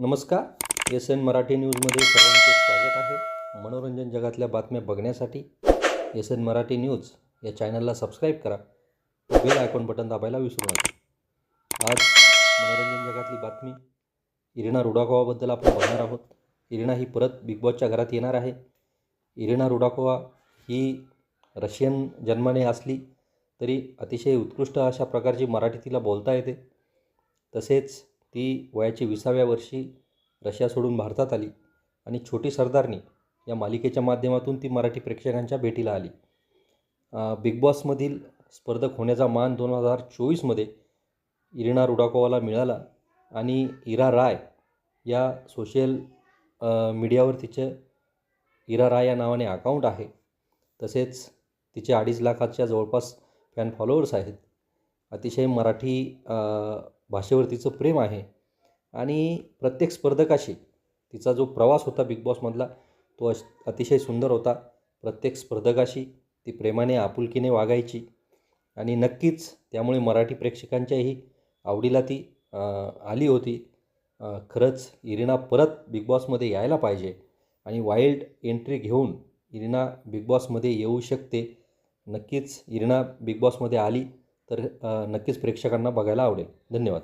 नमस्कार. S N Marathi न्यूजमध्ये सर्वांचे स्वागत आहे. मनोरंजन जगातल्या बातम्या बघण्यासाठी एस एन मराठी न्यूज या चॅनलला सबस्क्राईब करा. बेल आयकॉन बटन दाबायला विसरू नका. आज मनोरंजन जगातली बातमी इरिना रुडाकोवाबद्दल आपण बघणार आहोत. इरिना ही परत बिग बॉसच्या घरात येणार आहे. इरिना रुडाकोवा ही रशियन जन्माने असली तरी अतिशय उत्कृष्ट अशा प्रकारची मराठी तिला बोलता येते. तसेच ती वयाच्या विसाव्या वर्षी रशिया सोडून भारतात आली आणि छोटी सरदारनी या मालिकेच्या माध्यमातून ती मराठी प्रेक्षकांच्या भेटीला आली. बिग बॉसमधील स्पर्धक होण्याचा मान दोन हजार चोवीसमध्ये इरिना रुडाकोवाला मिळाला आणि इरा राय या सोशल मीडियावर तिचे इरा राय या नावाने अकाउंट आहे. तसेच तिचे अडीच लाखाच्या जवळपास फॅन फॉलोअर्स आहेत. अतिशय मराठी भाषेवर तिचं प्रेम आहे. आणि प्रत्येक स्पर्धकाशी तिचा जो प्रवास होता बिग बॉसमधला तो अश अतिशय सुंदर होता. प्रत्येक स्पर्धकाशी ती प्रेमाने आपुलकीने वागायची. आणि नक्कीच त्यामुळे मराठी प्रेक्षकांच्याही आवडीला ती आली होती. खरंच इरिना परत बिग बॉसमध्ये यायला पाहिजे. आणि वाईल्ड एंट्री घेऊन इरिना बिग बॉसमध्ये येऊ शकते. नक्कीच इरिना बिग बॉसमध्ये आली. तर नक्कीच प्रेक्षकांना बघायला आवडेल. धन्यवाद.